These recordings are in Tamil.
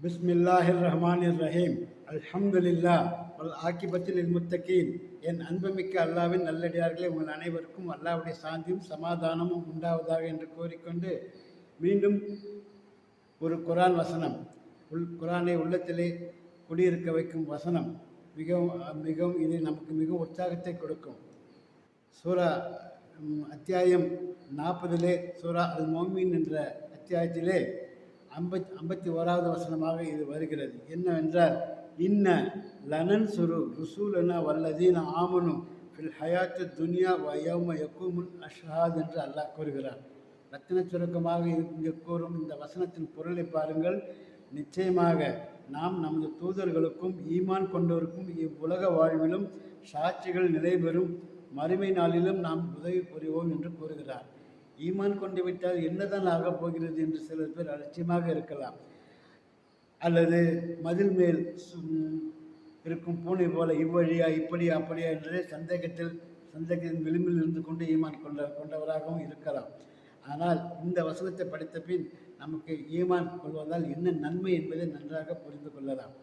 பிஸ்மில்லாஹிர் ரஹ்மானிர் ரஹீம் அல்ஹம்துலில்லா அல் ஆக்கிபத்தில் முத்தகீன் என் அன்புமிக்க அல்லாவின் நல்லடியார்களே உங்கள் அனைவருக்கும் அல்லாவுடைய சாந்தியும் சமாதானமும் உண்டாவதாக என்று கூறிக்கொண்டு மீண்டும் ஒரு குரான் வசனம். உள் குரானை உள்ளத்திலே குடியிருக்க வைக்கும் வசனம். மிகவும் மிகவும் இது நமக்கு மிகவும் உற்சாகத்தை கொடுக்கும். சூரா அத்தியாயம் நாற்பதிலே சூரா அல் மோமின் என்ற அத்தியாயத்திலே ஐம்பத் ஐம்பத்தி ஓராவது வசனமாக இது வருகிறது. என்னவென்றால் இன்ன லனன் சுரு ருசூலன வல்லதீன ஆமனும் ஃபில் ஹயாத்து துனியா வயோம யக்கூமுல் அஷ்ஹாத் என்று அல்லாஹ் கூறுகிறார். ரத்தின சுருக்கமாக இங்கே கூறும் இந்த வசனத்தின் பொருளை பாருங்கள். நிச்சயமாக நாம் நமது தூதர்களுக்கும் ஈமான் கொண்டோருக்கும் இவ்வுலக வாழ்விலும் சாட்சிகள் நிலைபெறும். மறுமை நாளிலும் நாம் உதவி புரிவோம் என்று கூறுகிறார். ஈமான் கொண்டு விட்டால் என்னதான் ஆகப் போகிறது என்று சில பேர் அலட்சியமாக இருக்கலாம். அல்லது மதில் மேல் இருக்கும் பூனை போல இவ்வழியா இப்படியா அப்படியா என்று சந்தேகத்தில் சந்தேகத்தின் விளிம்பில் இருந்து கொண்டு ஈமான் கொண்ட கொண்டவராகவும் இருக்கலாம். ஆனால் இந்த வசனத்தை படித்த பின் நமக்கு ஈமான் கொள்வதால் என்ன நன்மை என்பதை நன்றாக புரிந்து கொள்ளலாம்.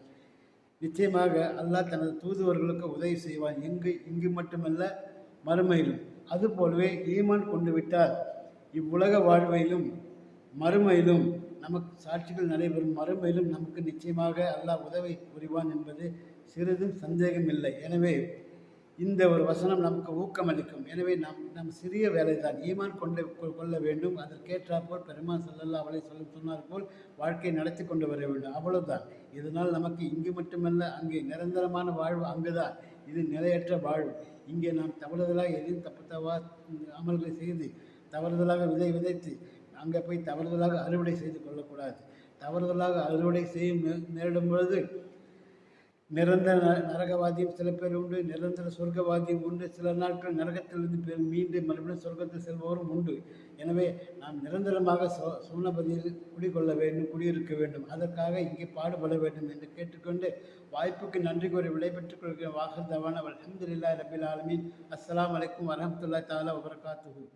நிச்சயமாக அல்லாஹ் தனது தூதுவர்களுக்கு உதவி செய்வான். எங்கு இங்கு மட்டுமல்ல மறுமையிலும். அதுபோலவே ஈமான் கொண்டு விட்டால் இவ்வுலக வாழ்வையிலும் மறுமையிலும் நமக்கு சாட்சிகள் நடைபெறும். மறுமையிலும் நமக்கு நிச்சயமாக அல்லாஹ் உதவி புரிவான் என்பது சிறிதும் சந்தேகம் இல்லை எனவே இந்த ஒரு வசனம் நமக்கு ஊக்கமளிக்கும். எனவே நம் நம் சிறிய வேலைதான் ஈமான் கொண்டு கொ- கொள்ள வேண்டும். அதற்கேற்றாற்போல் பெருமான் செல்லல்லா அவளை சொல்ல சொன்னார் போல் வாழ்க்கை நடத்தி கொண்டு வர வேண்டும். அவ்வளவுதான். இதனால் நமக்கு இங்கு மட்டுமல்ல அங்கே நிரந்தரமான வாழ்வு அங்குதான். இது நிலையற்ற வாழ்வு. இங்கே நாம் தவறுதலாக எதையும் தப்பு தவா அமல்களை செய்து தவறுதலாக விதை விதைத்து அங்கே போய் தவறுதலாக அறுவடை செய்து கொள்ளக்கூடாது. தவறுதலாக அறுவடை செய்யும் நேரிடும் பொழுது நிரந்தர ந- நரகவாதியும் சில பேர் உண்டு நிரந்தர சொர்க்கவாதியும் உண்டு. சில நாட்கள் நரகத்திலிருந்து பேர் மீண்டு மறுபடியும் சொர்க்கத்தில் செல்பவரும் உண்டு. எனவே நாம் நிரந்தரமாக சோ சோனபதியில் குடிகொள்ள வேண்டும் குடியிருக்க வேண்டும். அதற்காக இங்கே பாடுபட வேண்டும் என்று கேட்டுக்கொண்டு வாய்ப்புக்கு நன்றி கூறி விடைபெற்றுக் கொள்கிற வாகர் தவான அல்ஹம்துலில்லாஹி ரபில் ஆலமின். அஸ்லாம் அலைக்கும் வரமத்துல்லா தாலா வபரகாத்துஹு.